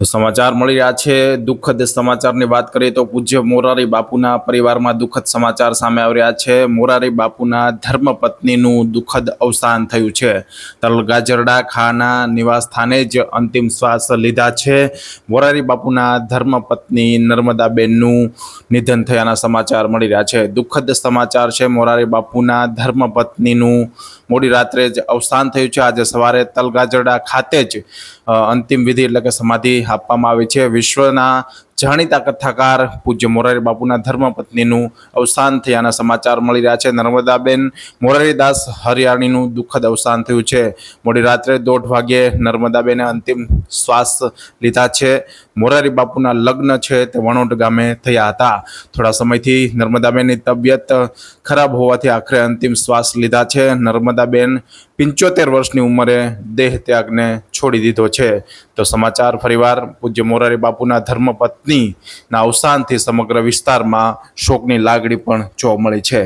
સમાચાર મળી રહ્યા છે. દુઃખદ સમાચારની વાત કરીએ તો પૂજ્ય મોરારી બાપુના પરિવારમાં દુઃખદ સમાચાર સામે આવી રહ્યા છે. મોરારી બાપુના ધર્મપત્નીનું દુઃખદ અવસાન થયું છે. તલગાજરડા ખાના નિવાસ સ્થાને જ અંતિમ શ્વાસ લીધા છે. મોરારી બાપુના ધર્મપત્ની નર્મદાબેનનું નિધન થયાના સમાચાર મળી રહ્યા છે. દુઃખદ સમાચાર છે, મોરારી બાપુના ધર્મપત્નીનું મોડી રાત્રે જ અવસાન થયું છે. આજે સવારે તલગાજરડા ખાતે જ અંતિમ વિધિ એટલે કે સમાધિ આપવામાં આવી છે. વિશ્વના જાણીતા કથાકાર પૂજ્ય મોરારી બાપુના ધર્મપત્નીનું અવસાન થયાના સમાચાર મળી રહ્યા છે. નર્મદાબેન મોરારીદાસ હરિયાણીનું દુઃખદ અવસાન થયું છે. મોડી રાત્રે દોઢ વાગ્યે નર્મદાબેને અંતિમ શ્વાસ લીધા છે. મોરારી બાપુના લગ્ન છે તે વણોટ ગામે થયા હતા. થોડા સમયથી નર્મદાબેનની તબિયત ખરાબ હોવાથી આખરે અંતિમ શ્વાસ લીધા છે. નર્મદાબેન પંચોતેર વર્ષની ઉંમરે દેહ ત્યાગને છોડી દીધો છે. તો સમાચાર ફરીવાર પૂજ્ય મોરારી બાપુના ધર્મપત્નીના અવસાનથી સમગ્ર વિસ્તારમાં શોકની લાગણી પણ જોવા મળી છે.